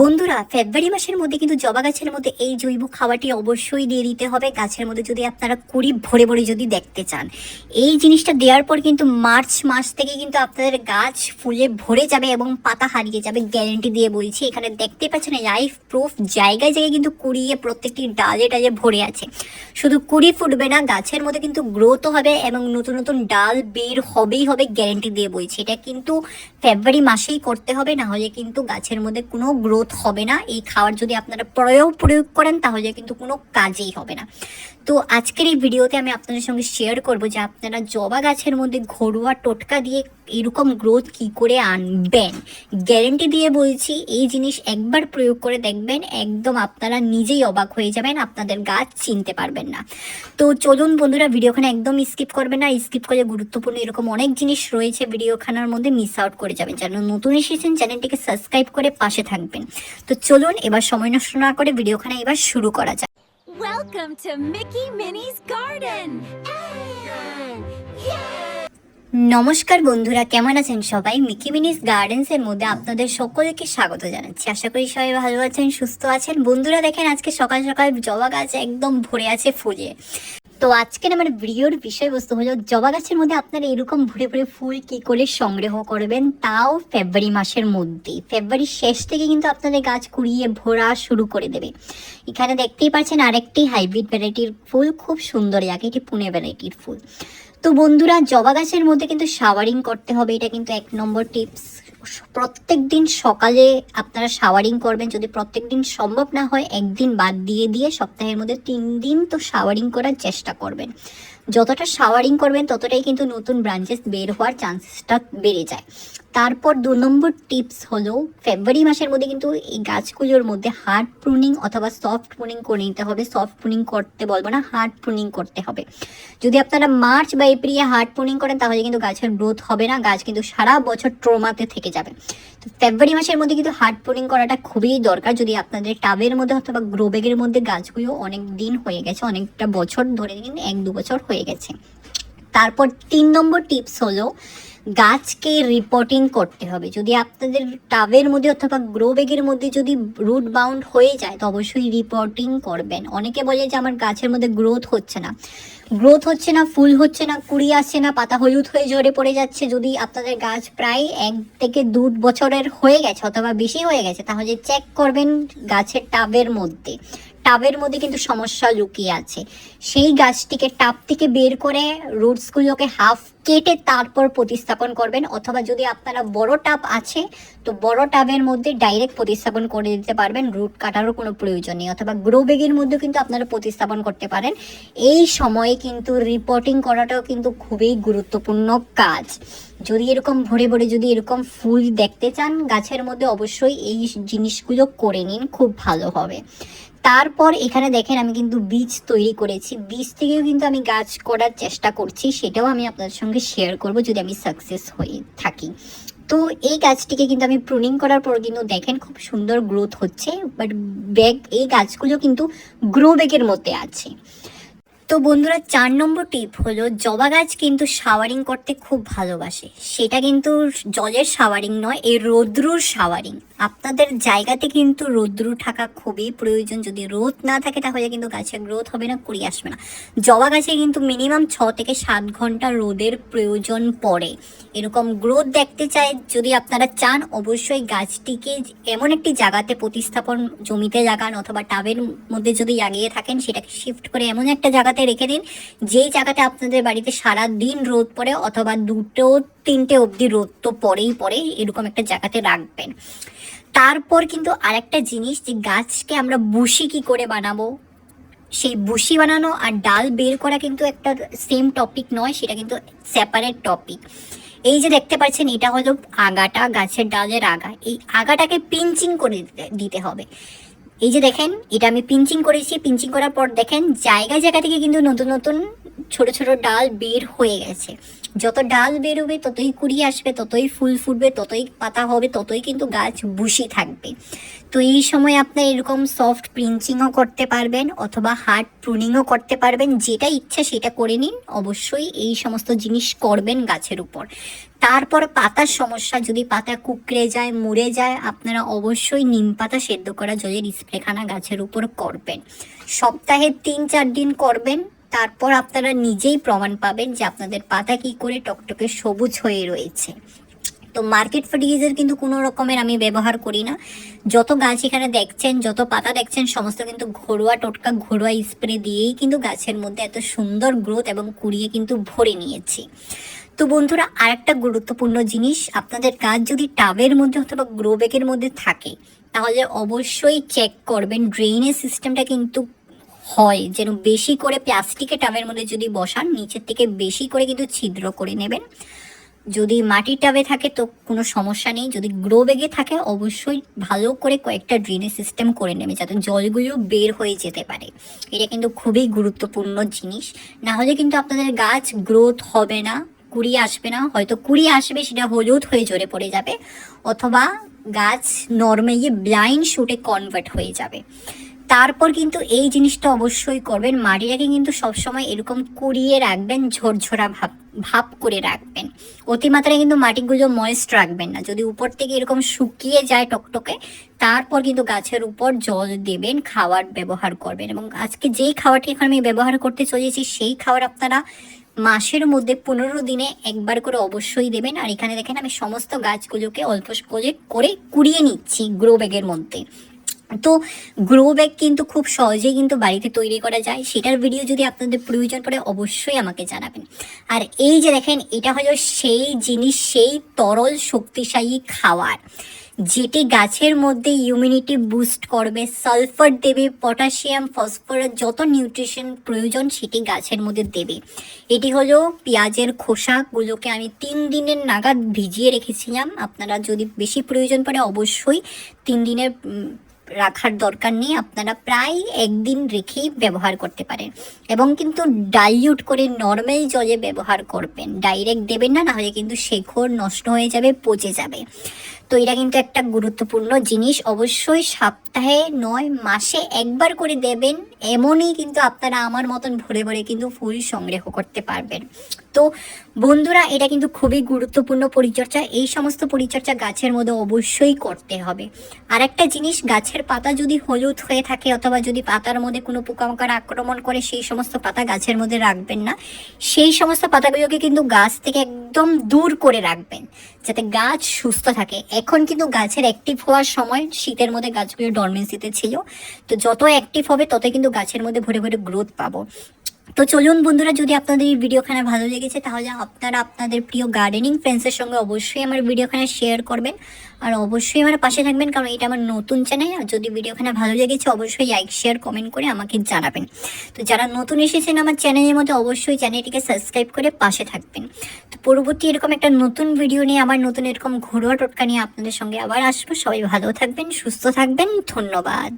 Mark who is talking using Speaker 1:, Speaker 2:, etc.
Speaker 1: বন্ধুরা, ফেব্রুয়ারি মাসের মধ্যে কিন্তু জবা গাছের মধ্যে এই জৈব খাবারটি অবশ্যই দিয়ে দিতে হবে। গাছের মধ্যে যদি আপনারা কুড়ি ভরে ভরে যদি দেখতে চান, এই জিনিসটা দেওয়ার পর কিন্তু মার্চ মাস থেকে কিন্তু আপনাদের গাছ ফুলে ভরে যাবে এবং পাতা হারিয়ে যাবে, গ্যারেন্টি দিয়ে বলছি। এখানে দেখতে পাচ্ছেন, লাইফ প্রুফ জায়গায় জায়গায় কিন্তু কুড়িয়ে প্রত্যেকটি ডালে ডালে ভরে আছে। শুধু কুড়ি ফুটবে না, গাছের মধ্যে কিন্তু গ্রোথও হবে এবং নতুন নতুন ডাল বের হবেই হবে গ্যারেন্টি দিয়ে বলছি। এটা কিন্তু ফেব্রুয়ারি মাসেই করতে হবে, না হলে কিন্তু গাছের মধ্যে কোনো গ্রোথ হবে না। এই খাওয়ার যদি আপনারা প্রয়োগ প্রয়োগ করেন, তাহলে কিন্তু কোনো কাজেই হবে না। তো আজকের এই ভিডিওতে আমি আপনাদের সঙ্গে শেয়ার করব যে আপনারা জবা গাছের মধ্যে ঘরোয়া টোটকা দিয়ে এরকম গ্রোথ কি করে আনবেন। গ্যারেন্টি দিয়ে বলছি, এই জিনিস একবার প্রয়োগ করে দেখবেন, একদম আপনারা নিজেই অবাক হয়ে যাবেন, আপনাদের গাছ চিনতে পারবেন না। তো চলুন বন্ধুরা, ভিডিওখানে একদম স্কিপ করবেন না স্কিপ করে গুরুত্বপূর্ণ এরকম অনেক জিনিস রয়েছে ভিডিওখানার মধ্যে মিস আউট করে যাবেন। যারা নতুন এসেছেন, চ্যানেলটিকে সাবস্ক্রাইব করে পাশে থাকবেন। তো চলুন, এবার সময় নষ্ট না করে ভিডিওখানে এবার শুরু করা যাক।
Speaker 2: Welcome to Mickey Minnie's Garden!
Speaker 1: নমস্কার বন্ধুরা, কেমন আছেন সবাই? মিকি মিনিস গার্ডেন্স এর মধ্যে আপনাদের সকলকে স্বাগত জানাচ্ছি। আশা করি সবাই ভালো আছেন, সুস্থ আছেন। বন্ধুরা, দেখেন আজকে সকাল সকাল জবা গাছ একদম ভরে আছে ফুলে। তো আজকের আমার ভিডিওর বিষয়বস্তু হলো, জবা গাছের মধ্যে আপনারা এরকম ভরে ভরে ফুল কি করে সংগ্রহ করবেন, তাও ফেব্রুয়ারি মাসের মধ্যে ফেব্রুয়ারির শেষ থেকে কিন্তু আপনাদের গাছ কুড়িয়ে ভরা শুরু করে দেবে। এখানে দেখতেই পাচ্ছেন আরেকটি হাইব্রিড ভ্যারাইটির ফুল, খুব সুন্দর লাগে এটি পুনে ভ্যারাইটির ফুল। তো বন্ধুরা, জবা গাছের মধ্যে কিন্তু শাওয়ারিং করতে হবে, এটা কিন্তু এক নম্বর টিপস প্রত্যেক দিন সকালে আপনারা শাওয়ারিং করবেন। যদি প্রত্যেক দিন সম্ভব না হয়, একদিন বাদ দিয়ে দিয়ে সপ্তাহের মধ্যে তিন দিন তো শাওয়ারিং করার চেষ্টা করবেন। যতটা শাওয়ারিং করবেন, ততটাই কিন্তু নতুন ব্রাঞ্চেস বের হওয়ার চান্সেসটা বেড়ে যায়। তারপর দু নম্বর টিপস হলো ফেব্রুয়ারি মাসের মধ্যে কিন্তু এই গাছগুলোর মধ্যে হার্ড প্রুনিং অথবা সফট প্রুনিং করে নিতে হবে। সফট প্রুনিং করতে বলব না হার্ড প্রুনিং করতে হবে। যদি আপনারা মার্চ বা এপ্রিলে হার্ড প্রুনিং করেন, তাহলে কিন্তু গাছের গ্রোথ হবে না, গাছ কিন্তু সারা বছর ট্রোমাতে থেকে যাবে। তো ফেব্রুয়ারি মাসের মধ্যে কিন্তু হার্ড প্রুনিং করাটা খুবই দরকার। যদি আপনাদের টাবের মধ্যে অথবা গ্রো ব্যাগের মধ্যে গাছগুলো অনেক দিন হয়ে গেছে, অনেকটা বছর ধরে কিন্তু এক, দু বছর হয়ে গেছে। তারপর তিন নম্বর টিপস হলো, গাছকে রিপোর্টিং করতে হবে। যদি আপনাদের টাবের মধ্যে অথবা গ্রো ব্যাগের মধ্যে যদি রুট বাউন্ড হয়ে যায়, তো অবশ্যই রিপোর্টিং করবেন। অনেকে বলে যে, আমার গাছের মধ্যে গ্রোথ হচ্ছে না। গ্রোথ হচ্ছে না, ফুল হচ্ছে না, কুড়ি আসছে না, পাতা হলুদ হয়ে ঝরে পড়ে যাচ্ছে। যদি আপনাদের গাছ প্রায় এক থেকে দু বছরের হয়ে গেছে অথবা বেশি হয়ে গেছে, তাহলে চেক করবেন গাছের টাবের মধ্যে। টাবের মধ্যে কিন্তু সমস্যা লুকিয়ে আছে। সেই গাছটিকে টাব থেকে বের করে রুটসগুলোকে হাফ কেটে তারপর প্রতিস্থাপন করবেন। অথবা যদি আপনারা বড় টাব আছে, তো বড় টাবের মধ্যে ডাইরেক্ট প্রতিস্থাপন করে দিতে পারবেন। রুট কাটারও কোনো প্রয়োজন নেই। অথবা গ্রো ব্যাগের মধ্যেও কিন্তু আপনারা প্রতিস্থাপন করতে পারেন। এই সময়ে কিন্তু রিপোর্টিং করাটাও কিন্তু খুবই গুরুত্বপূর্ণ কাজ। যদি এরকম ভরে ভরে যদি এরকম ফুল দেখতে চান, গাছের মধ্যে অবশ্যই এই জিনিসগুলো করে নিন। খুব ভালো হবে। তারপর এখানে দেখেন আমি কিন্তু বীজ তৈরি করেছি। বীজ থেকেও কিন্তু আমি গাছ করার চেষ্টা করছি, সেটাও আমি আপনাদের সঙ্গে শেয়ার করব যদি আমি সাকসেস হয়ে থাকি। তো এই গাছটিকে কিন্তু আমি প্রুনিং করার পর কিন্তু দেখেন খুব সুন্দর গ্রোথ হচ্ছে বাট ব্যাগ এই গাছগুলো কিন্তু গ্রো ব্যাগের মধ্যে আছে। তো বন্ধুরা চার নম্বর টিপ হলো, জবা গাছ কিন্তু শাওয়ারিং করতে খুব ভালোবাসে। সেটা কিন্তু জলের শাওয়ারিং নয় এই রৌদ্রুর শাওয়ারিং। আপনাদের জায়গাতে কিন্তু রৌদ্রু থাকা খুবই প্রয়োজন। যদি রোদ না থাকে, তাহলে কিন্তু গাছের গ্রোথ হবে না, কুড়ি আসবে না। জবা গাছে কিন্তু মিনিমাম ছ থেকে সাত ঘণ্টা রোদের প্রয়োজন পড়ে। এরকম গ্রোথ দেখতে চাই, যদি আপনারা চান, অবশ্যই গাছটিকে এমন একটি জায়গাতে প্রতিস্থাপন, জমিতে লাগান অথবা টাবের মধ্যে যদি লাগিয়ে থাকেন, সেটাকে শিফট করে এমন একটা জায়গাতে রেখে দিন। যেই জায়গাতে আপনাদের বাড়িতে সারা দিন রোদ পড়ে অথবা দুটো, তিনটে অবধি রোদ তো পরেই পরে এরকম একটা জায়গাতে রাখবেন। তারপর কিন্তু আরেকটা জিনিস যে গাছকে আমরা বুশি কি করে বানাবো? সেই বুশি বানানো আর ডাল বের করা কিন্তু একটা সেম টপিক নয়, সেটা কিন্তু সেপারেট টপিক এই যে দেখতে পাচ্ছেন, এটা হলো আগাটা, গাছের ডালের আগা। এই আগাটাকে পিঞ্চিং করে দিতে হবে। এই যে দেখেন, এটা আমি পিঞ্চিং করেছি। পিঞ্চিং করার পর দেখেন, জায়গায় জায়গা থেকে কিন্তু নতুন নতুন ছোট ছোট ডাল বের হয়ে গেছে। যত ডাল বেরোবে, ততই কুড়ি আসবে, ততই ফুল ফুটবে, ততই পাতা হবে, ততই কিন্তু গাছ বুশি থাকবে। তো এই সময় আপনার এরকম সফট প্রিন্চিংও করতে পারবেন অথবা হার্ড প্রুনিংও করতে পারবেন, যেটা ইচ্ছা সেটা করে নিন। অবশ্যই এই সমস্ত জিনিস করবেন গাছের উপর। তারপর পাতার সমস্যা, যদি পাতা কুকড়ে যায় মুড়ে যায়, আপনারা অবশ্যই নিম পাতা সেদ্ধ করা জলের স্প্রেখানা গাছের উপর করবেন। সপ্তাহে তিন চার দিন করবেন। তারপর আপনারা নিজেই প্রমাণ পাবেন যে আপনাদের পাতা কি করে টকটকে সবুজ হয়ে রয়েছে। তো মার্কেট ফার্টিলাইজার কিন্তু কোনো রকমের আমি ব্যবহার করি না। যত গাছ এখানে দেখছেন, যত পাতা দেখছেন, সমস্ত কিন্তু ঘরোয়া টোটকা, ঘরোয়া স্প্রে দিয়েই কিন্তু গাছের মধ্যে এত সুন্দর গ্রোথ এবং কুড়িয়ে কিন্তু ভরে নিয়েছি। তো বন্ধুরা, আরেকটা গুরুত্বপূর্ণ জিনিস, আপনাদের গাছ যদি টাবের মধ্যে অথবা গ্রো ব্যাগের মধ্যে থাকে, তাহলে অবশ্যই চেক করবেন। ড্রেনেজ সিস্টেমটা কিন্তু হয়, যেন বেশি করে প্লাস্টিকের টাবের মধ্যে যদি বসান, নিচের থেকে বেশি করে কিন্তু ছিদ্র করে নেবেন। যদি মাটির টাবে থাকে তো কোনো সমস্যা নেই, যদি গ্রো বেগে থাকে অবশ্যই ভালো করে কয়েকটা ড্রেনেজ সিস্টেম করে নেবে যাতে জলগুলো বের হয়ে যেতে পারে। এটা কিন্তু খুবই গুরুত্বপূর্ণ জিনিস। না হলে কিন্তু আপনাদের গাছ গ্রোথ হবে না, কুড়ি আসবে না। হয়তো কুড়ি আসবে, সেটা হলুদ হয়ে ঝরে পড়ে যাবে, অথবা গাছ নর্মালি ব্লাইন্ড শুটে কনভার্ট হয়ে যাবে। তারপর কিন্তু এই জিনিসটা অবশ্যই করবেন। মাটিটাকে কিন্তু সবসময় এরকম কুড়িয়ে রাখবেন, ঝরঝরা ভাব ভাব করে রাখবেন। অতিমাত্রায় কিন্তু মাটিগুলো ময়েস্ট রাখবেন না। যদি উপর থেকে এরকম শুকিয়ে যায় টকটকে, তারপর কিন্তু গাছের উপর জল দেবেন, খাওয়ার ব্যবহার করবেন এবং আজকে যেই খাবারটি এখন আমি ব্যবহার করতে চলেছি, সেই খাওয়ার আপনারা মাসের মধ্যে পনেরো দিনে একবার করে অবশ্যই দেবেন। আর এখানে দেখেন আমি সমস্ত গাছগুলোকে অল্প করে কুড়িয়ে নিচ্ছি গ্রো ব্যাগের মধ্যে। তো গ্রো ব্যাগ কিন্তু খুব সহজেই কিন্তু বাড়িতে তৈরি করা যায়। সেটার ভিডিও যদি আপনাদের প্রয়োজন পড়ে অবশ্যই আমাকে জানাবেন। আর এই যে দেখেন, এটা হলো সেই জিনিস, সেই তরল শক্তিশালী খাওয়ার। যেটি গাছের মধ্যে ইমিউনিটি বুস্ট করবে সালফার দেবে পটাশিয়াম ফসফরাস যত নিউট্রিশন প্রয়োজন সেটি গাছের মধ্যে দেবে। এটি হলো পেঁয়াজের খোসাগুলোকে আমি তিন দিনের নাগাদ ভিজিয়ে রেখেছিলাম। আপনারা যদি বেশি প্রয়োজন পড়ে অবশ্যই তিন দিনের রাখার দরকার নেই, আপনারা প্রায় একদিন রেখেই ব্যবহার করতে পারেন। এবং কিন্তু ডাইলিউট করে নর্মাল জলে ব্যবহার করবেন। ডাইরেক্ট দেবেন না, নাহলে কিন্তু শেখর নষ্ট হয়ে যাবে, পচে যাবে। তো এটা কিন্তু একটা গুরুত্বপূর্ণ জিনিস। অবশ্যই সপ্তাহে নয়, মাসে একবার করে দেবেন। এমনই কিন্তু আপনারা আমার মতন ভরে ভরে কিন্তু ফুল সংগ্রহ করতে পারবেন। তো বন্ধুরা, এটা কিন্তু খুবই গুরুত্বপূর্ণ পরিচর্যা। এই সমস্ত পরিচর্যা গাছের মধ্যে অবশ্যই করতে হবে। আর একটা জিনিস, গাছের পাতা যদি হলুদ হয়ে থাকে অথবা যদি পাতার মধ্যে কোনো পোকামাকড় আক্রমণ করে, সেই সমস্ত পাতা গাছের মধ্যে রাখবেন না। সেই সমস্ত পাতাগুলোকে কিন্তু গাছ থেকে একদম দূর করে রাখবেন, যাতে গাছ সুস্থ থাকে। এখন কিন্তু গাছের অ্যাক্টিভ হওয়ার সময় শীতের মধ্যে গাছগুলো ডরমেন্সিতে ছিল। তো যত অ্যাক্টিভ হবে তত কিন্তু গাছের মধ্যে ভরে ভরে গ্রোথ পাবো। তো চলুন বন্ধুরা, যদি আপনাদের এই ভিডিওখানা ভালো লেগেছে, তাহলে আপনারা আপনাদের প্রিয় গার্ডেনিং ফ্রেন্ডসের সঙ্গে অবশ্যই আমার ভিডিওখানা শেয়ার করবেন। আর অবশ্যই আমার পাশে থাকবেন, কারণ এটা আমার নতুন চ্যানেল আর যদি ভিডিওখানা ভালো লেগেছে, অবশ্যই লাইক শেয়ার কমেন্ট করে আমাকে জানাবেন। তো যারা নতুন এসেছেন আমার চ্যানেলের মধ্যে, অবশ্যই চ্যানেলটিকে সাবস্ক্রাইব করে পাশে থাকবেন। তো পরবর্তী এরকম একটা নতুন ভিডিও নিয়ে আমার নতুন এরকম ঘরোয়া টোটকা নিয়ে আপনাদের সঙ্গে আবার আসব। সবাই ভালো থাকবেন, সুস্থ থাকবেন, ধন্যবাদ।